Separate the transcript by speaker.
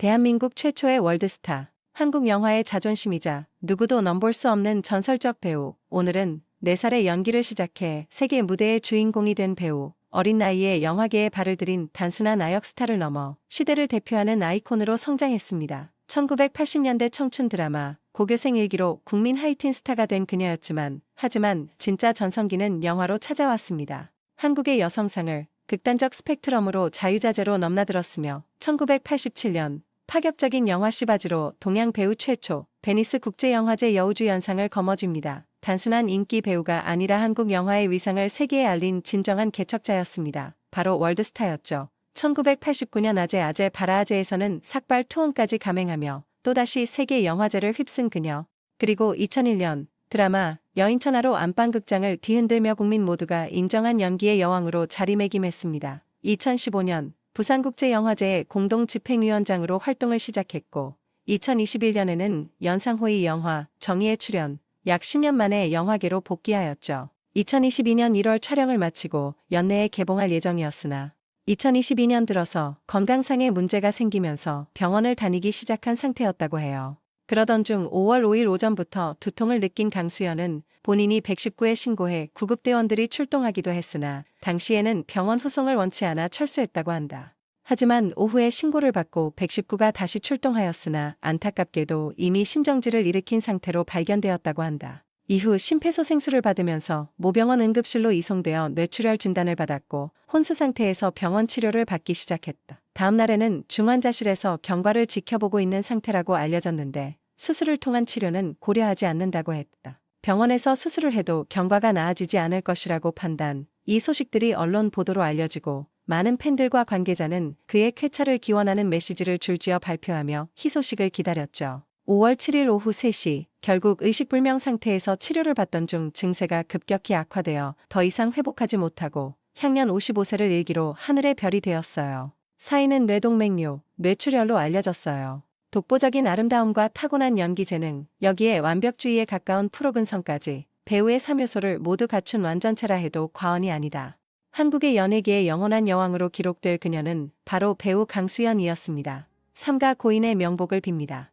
Speaker 1: 대한민국 최초의 월드스타. 한국 영화의 자존심이자 누구도 넘볼 수 없는 전설적 배우. 오늘은 4살의 연기를 시작해 세계 무대의 주인공이 된 배우. 어린 나이에 영화계에 발을 들인 단순한 아역 스타를 넘어 시대를 대표하는 아이콘으로 성장했습니다. 1980년대 청춘 드라마 고교생 일기로 국민 하이틴 스타가 된 그녀였지만 하지만 진짜 전성기는 영화로 찾아왔습니다. 한국의 여성상을 극단적 스펙트럼으로 자유자재로 넘나들었으며 1987년 파격적인 영화 시바지로 동양 배우 최초 베니스 국제영화제 여우주연상을 거머쥡니다. 단순한 인기 배우가 아니라 한국 영화의 위상을 세계에 알린 진정한 개척자였습니다. 바로 월드스타였죠. 1989년 아재 아재 바라아재에서는 삭발 투혼까지 감행하며 또다시 세계 영화제를 휩쓴 그녀. 그리고 2001년 드라마 여인천하로 안방극장을 뒤흔들며 국민 모두가 인정한 연기의 여왕으로 자리매김했습니다. 2015년 부산국제영화제의 공동 집행위원장으로 활동을 시작했고 2021년에는 연상호의 영화 정의에 출연 약 10년 만에 영화계로 복귀하였죠. 2022년 1월 촬영을 마치고 연내에 개봉할 예정이었으나 2022년 들어서 건강상의 문제가 생기면서 병원을 다니기 시작한 상태였다고 해요. 그러던 중 5월 5일 오전부터 두통을 느낀 강수연은 본인이 119에 신고해 구급대원들이 출동하기도 했으나 당시에는 병원 후송을 원치 않아 철수했다고 한다. 하지만 오후에 신고를 받고 119가 다시 출동하였으나 안타깝게도 이미 심정지를 일으킨 상태로 발견되었다고 한다. 이후 심폐소생술을 받으면서 모병원 응급실로 이송되어 뇌출혈 진단을 받았고 혼수 상태에서 병원 치료를 받기 시작했다. 다음 날에는 중환자실에서 경과를 지켜보고 있는 상태라고 알려졌는데 수술을 통한 치료는 고려하지 않는다고 했다. 병원에서 수술을 해도 경과가 나아지지 않을 것이라고 판단. 이 소식들이 언론 보도로 알려지고 많은 팬들과 관계자는 그의 쾌차를 기원하는 메시지를 줄지어 발표하며 희소식을 기다렸죠. 5월 7일 오후 3시 결국 의식불명 상태에서 치료를 받던 중 증세가 급격히 악화되어 더 이상 회복하지 못하고 향년 55세를 일기로 하늘의 별이 되었어요. 사인은 뇌동맥류, 뇌출혈로 알려졌어요. 독보적인 아름다움과 타고난 연기 재능, 여기에 완벽주의에 가까운 프로근성까지 배우의 3요소를 모두 갖춘 완전체라 해도 과언이 아니다. 한국의 연예계의 영원한 여왕으로 기록될 그녀는 바로 배우 강수연이었습니다. 삼가 고인의 명복을 빕니다.